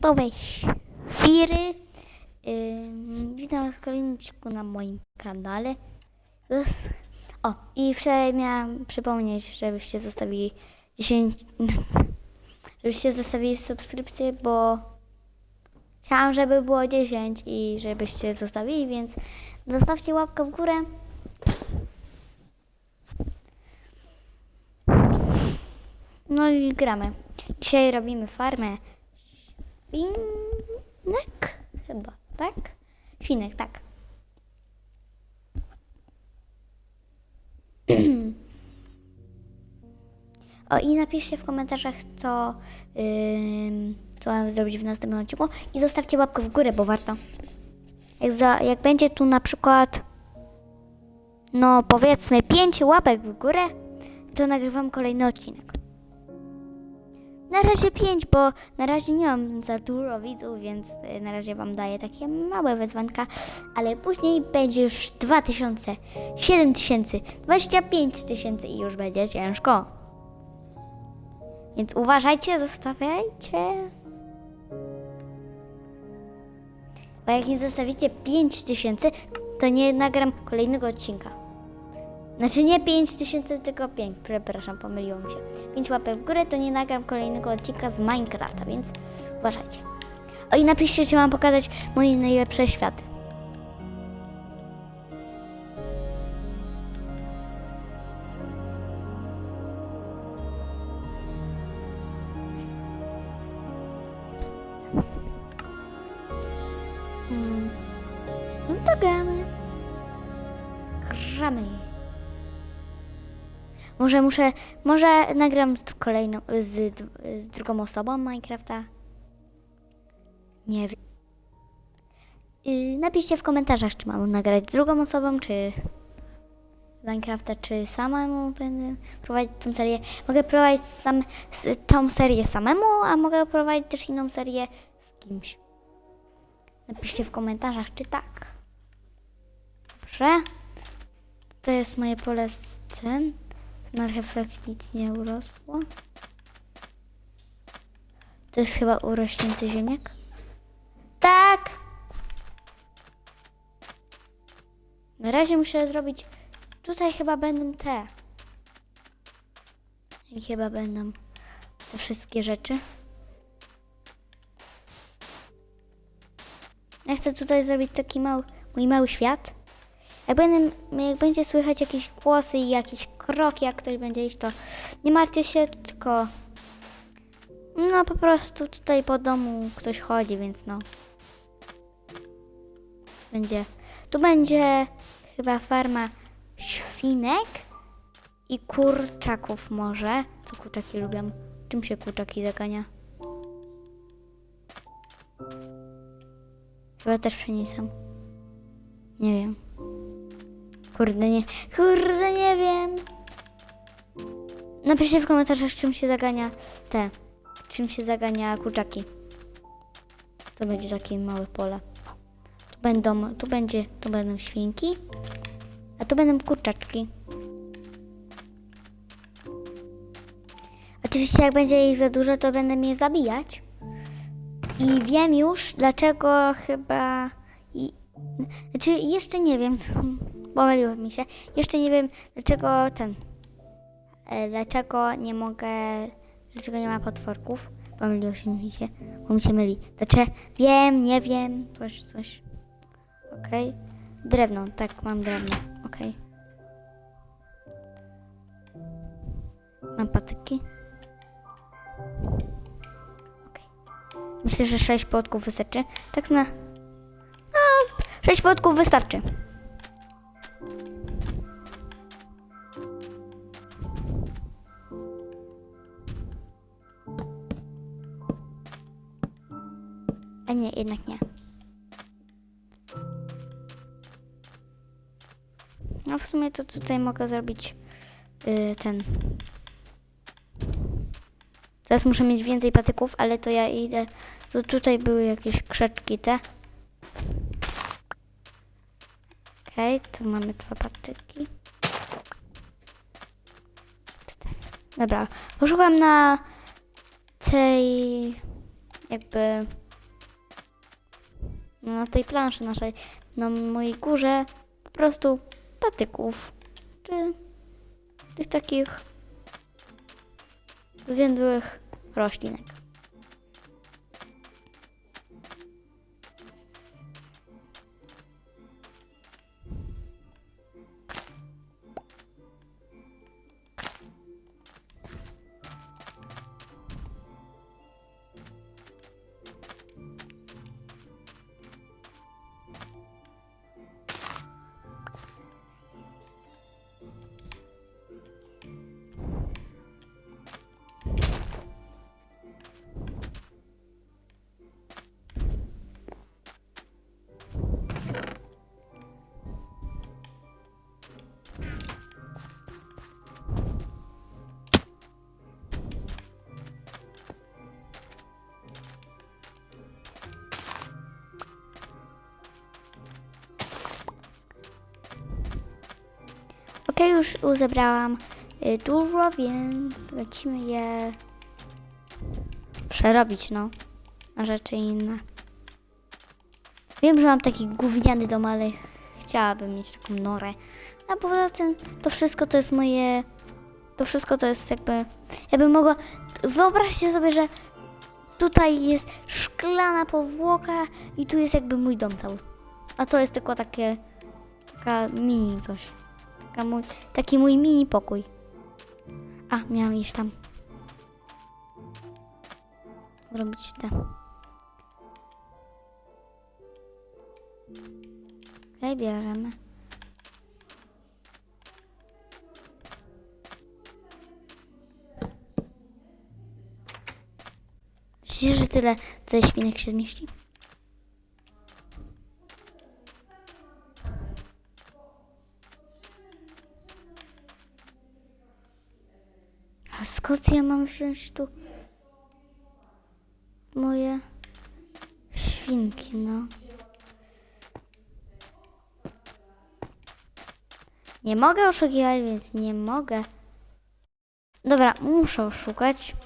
internetowe świry. Ym, witam was w kolejnym odcinku na moim kanale. O, i wczoraj miałam przypomnieć, żebyście zostawili 10... żebyście zostawili subskrypcję, bo chciałam, żeby było 10 i żebyście zostawili, więc zostawcie łapkę w górę. No i gramy. Dzisiaj robimy farmę świnek chyba, tak? Świnek, tak. O i napiszcie w komentarzach, co, ym, co mam zrobić w następnym odcinku i zostawcie łapkę w górę, bo warto. Jak, za, jak będzie tu na przykład, no powiedzmy 5 łapek w górę, to nagrywam kolejny odcinek. Na razie 5, bo na razie nie mam za dużo widzów, więc y, na razie Wam daję takie małe wyzwanka, ale później będzie już 2000, 7000, 25 tysięcy i już będzie ciężko. Więc uważajcie, zostawiajcie. Bo jak nie zostawicie 5 tysięcy, to nie nagram kolejnego odcinka. Znaczy nie 5 tysięcy, tylko 5. Przepraszam, pomyliło mi się. 5 łapek w górę, to nie nagram kolejnego odcinka z Minecrafta, więc uważajcie. O i napiszcie, czy mam pokazać moje najlepsze światy. Może muszę, może nagram z kolejną, z, z drugą osobą Minecrafta. Nie wiem. Yy, napiszcie w komentarzach, czy mam nagrać drugą osobą, czy Minecrafta, czy samemu będę prowadzić tą serię. Mogę prowadzić sam, tą serię samemu, a mogę prowadzić też inną serię z kimś. Napiszcie w komentarzach, czy tak. Dobrze. To jest moje pole scen. Marchewek nic nie urosło. To jest chyba urośnięty ziemniak. Tak! Na razie muszę zrobić... Tutaj chyba będą te. I chyba będą te wszystkie rzeczy. Ja chcę tutaj zrobić taki mały, mój mały świat. Jak, będę, jak będzie słychać jakieś głosy i jakieś kroki, jak ktoś będzie iść, to nie martwcie się, tylko no po prostu tutaj po domu ktoś chodzi, więc no. Będzie, tu będzie chyba farma świnek i kurczaków może. Co kurczaki lubią? Czym się kurczaki zagania? Chyba też pszenicą. Nie wiem. Kurde, nie. Kurde, nie wiem. Napiszcie w komentarzach, czym się zagania te. Czym się zagania kurczaki. To będzie takie małe pole. Tu będą, tu będzie, tu będą świnki. A tu będą kurczaczki. Oczywiście jak będzie ich za dużo, to będę je zabijać. I wiem już, dlaczego chyba... I, znaczy, jeszcze nie wiem, pomyliło mi się. Jeszcze nie wiem, dlaczego ten... E, dlaczego nie mogę... Dlaczego nie ma potworków? Pomyliło się mi się, bo mi się myli. Dlaczego? Wiem, nie wiem, coś, coś. Okej. Drewno, tak, mam drewno. Okej. Mam patyki. Okej. Myślę, że 6 płotków wystarczy. Tak na... No, 6 płotków wystarczy. No w sumie to tutaj mogę zrobić yy, ten. Teraz muszę mieć więcej patyków, ale to ja idę. To tutaj były jakieś krzaczki te. Okej, tu mamy dwa patyki. Dobra, poszukam na tej jakby na tej planszy naszej, na mojej górze po prostu patyków, czy tych takich zwiędłych roślinek. Ok, już zebrałam y, dużo, więc lecimy je przerobić, no, na rzeczy inne. Wiem, że mam taki gówniany dom, ale chciałabym mieć taką norę. A poza tym, to wszystko to jest moje... To wszystko to jest jakby... Ja bym mogła... Wyobraźcie sobie, że tutaj jest szklana powłoka i tu jest jakby mój dom cały. A to jest tylko takie... Taka mini coś. Mój, taki mój mini pokój. A, miałam iść tam. Zrobić te. Okej, bierzemy. Myślicie, że tyle tutaj śpinek się zmieści? A skąd ja mam wziąć tu moje świnki, no? Nie mogę oszukiwać, więc nie mogę. Dobra, muszę oszukać.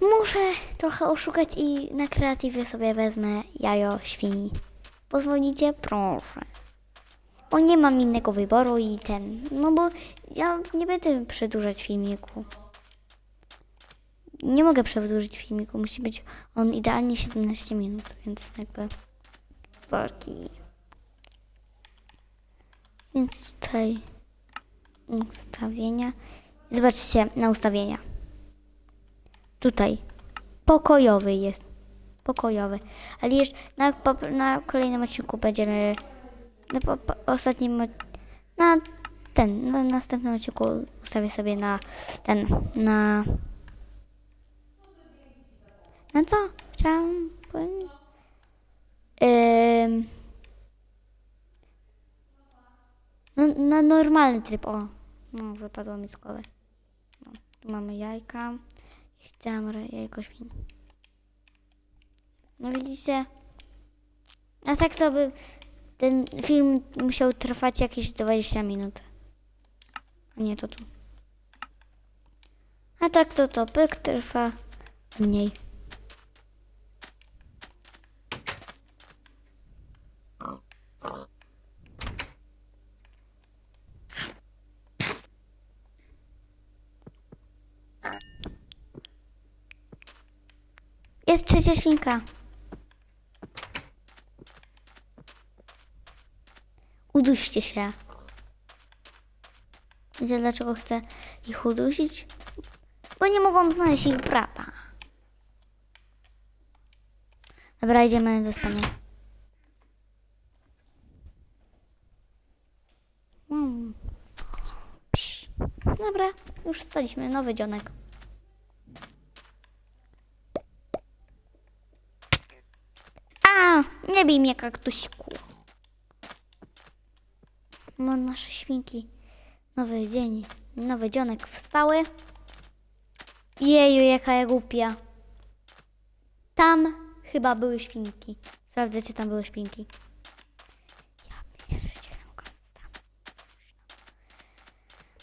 Muszę trochę oszukać i na kreatywie sobie wezmę jajo świni. Pozwolicie? Proszę. Bo nie mam innego wyboru i ten. No bo ja nie będę przedłużać filmiku. Nie mogę przedłużyć filmiku. Musi być on idealnie 17 minut, więc jakby. Sorki. Więc tutaj ustawienia. Zobaczcie na ustawienia. Tutaj pokojowy jest. Pokojowy. Ale jeszcze na, na kolejnym odcinku będziemy na po, po, ostatnim na ten, na następnym odcinku ustawię sobie na ten, na na co? Chciałam powiedzieć? Ym, no, na normalny tryb, o. No, wypadło mi z głowy. No, tu mamy jajka. Chciałam jajko świn. No widzicie? A tak to by ten film musiał trwać jakieś 20 minut. A nie to tu. A tak to to pyk trwa mniej. Jest trzecia świnka. Uduście się. Wiecie dlaczego chcę ich udusić? Bo nie mogłam znaleźć ich brata. Dobra, idziemy do spania. Mm. Dobra, już wstaliśmy. Nowy dzionek. A, nie bij mnie, kaktusiku. No, nasze świnki. Nowy dzień, nowy dzionek wstały. Jeju, jaka ja głupia. Tam chyba były świnki. Sprawdzę, czy tam były świnki. Ja pierdzielę, mogłam stamtąd.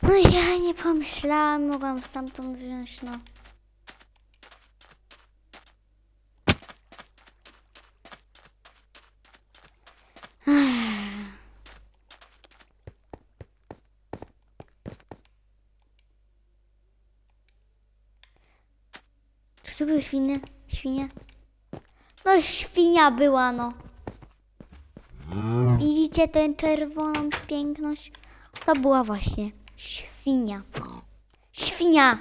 No ja nie pomyślałam, mogłam stamtąd wziąć, no. To były świny? Świnie? No świnia była, no. Widzicie tę czerwoną piękność? To była właśnie świnia. Świnia!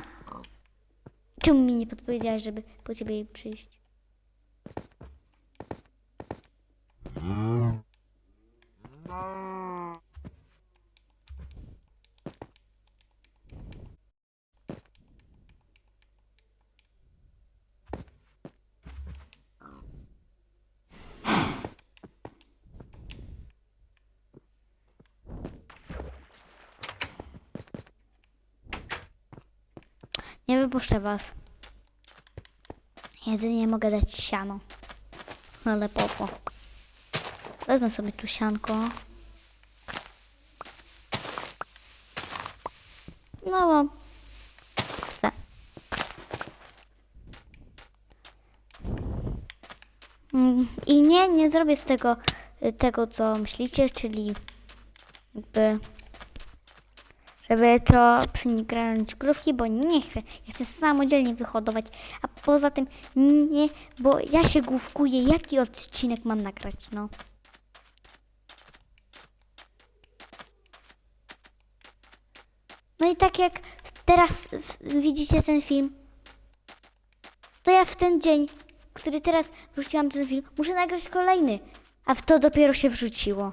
Czemu mi nie podpowiedziałeś, żeby po ciebie przyjść? Nie wypuszczę was. Jedynie mogę dać siano. Ale po co? Wezmę sobie tu sianko. No bo chcę. Mm, I nie, nie zrobię z tego tego, co myślicie, czyli jakby żeby to przeniknąć krówki, bo nie chcę. Ja chcę samodzielnie wyhodować. A poza tym nie, bo ja się główkuję, jaki odcinek mam nagrać, no. No i tak jak teraz widzicie ten film, to ja w ten dzień, w który teraz wrzuciłam ten film, muszę nagrać kolejny. A w to dopiero się wrzuciło.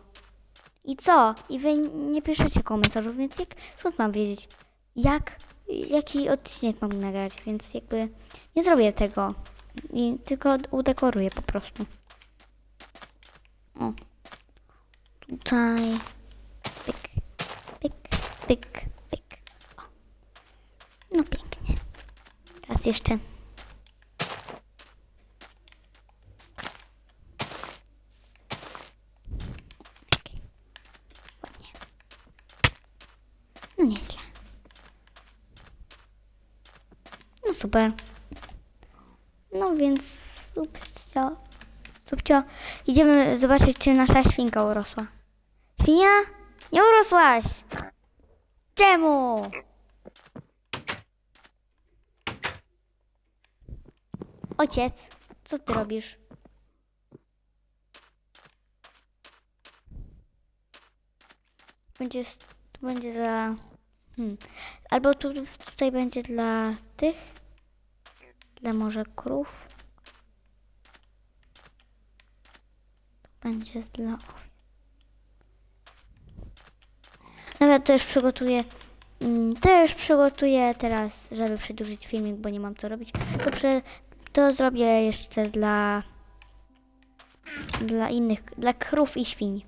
I co? I wy nie piszecie komentarzów, więc jak, skąd mam wiedzieć, jak, jaki odcinek mam nagrać, więc jakby nie zrobię tego. I tylko udekoruję po prostu. O. Tutaj. Pyk, pyk, pyk, pyk. O. No pięknie. Teraz jeszcze. Pyk. Ładnie. No nieźle. No super. No więc subcio. Subcio. Idziemy zobaczyć, czy nasza świnka urosła. Świnia? Nie urosłaś! Czemu? Ojciec, co ty robisz? Będzie, tu będzie dla... Hmm. Albo tu, tutaj będzie dla tych. Dla może krów. Tu będzie dla. Nawet to już przygotuję. mm, To przygotuję teraz, żeby przedłużyć filmik, bo nie mam co robić. To, prze, to zrobię jeszcze dla dla innych, dla krów i świń.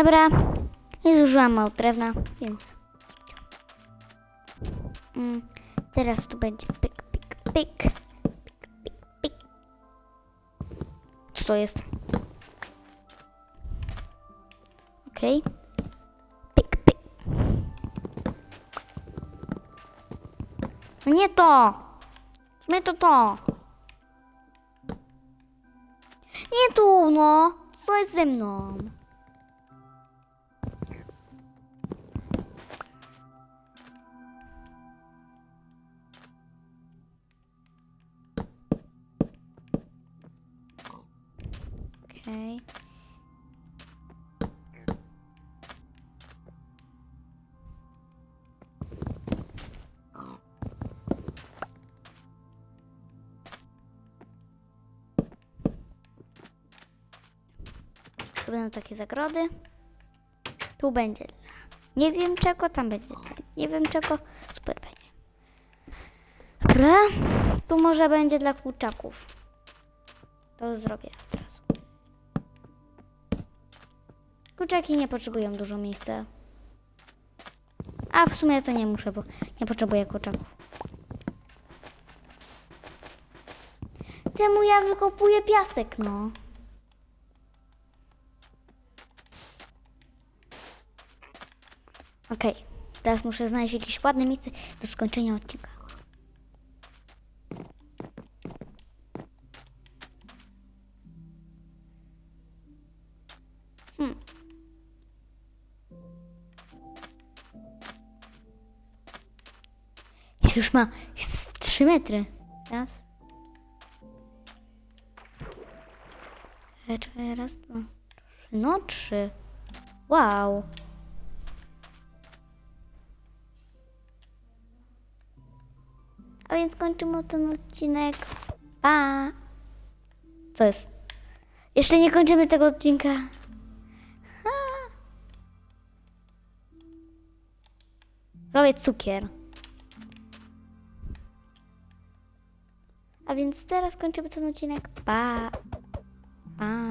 Dobra, nie zużyłam mało drewna, więc. Mm, teraz tu będzie pyk, pyk, pyk, pyk, pyk, pyk. Co to jest? Okej. Pyk. No nie to! Nie to to! Nie tu, no! Co jest ze mną? Okej. Tu będą takie zagrody. Tu będzie nie wiem czego, tam będzie nie wiem czego. Super będzie. Dobra. Tu może będzie dla kurczaków. To zrobię teraz. Kurczaki nie potrzebują dużo miejsca. A w sumie to nie muszę, bo nie potrzebuję kurczaków. Temu ja wykopuję piasek, no. Okej, teraz muszę znaleźć jakieś ładne miejsce do skończenia odcinka. Już ma z 3 metry. Raz. Czekaj, raz, dwa, trzy. No, trzy. Wow. A więc kończymy ten odcinek. Pa! Co jest? Jeszcze nie kończymy tego odcinka. Ha. Robię cukier. A więc teraz kończymy ten odcinek. Pa! Pa!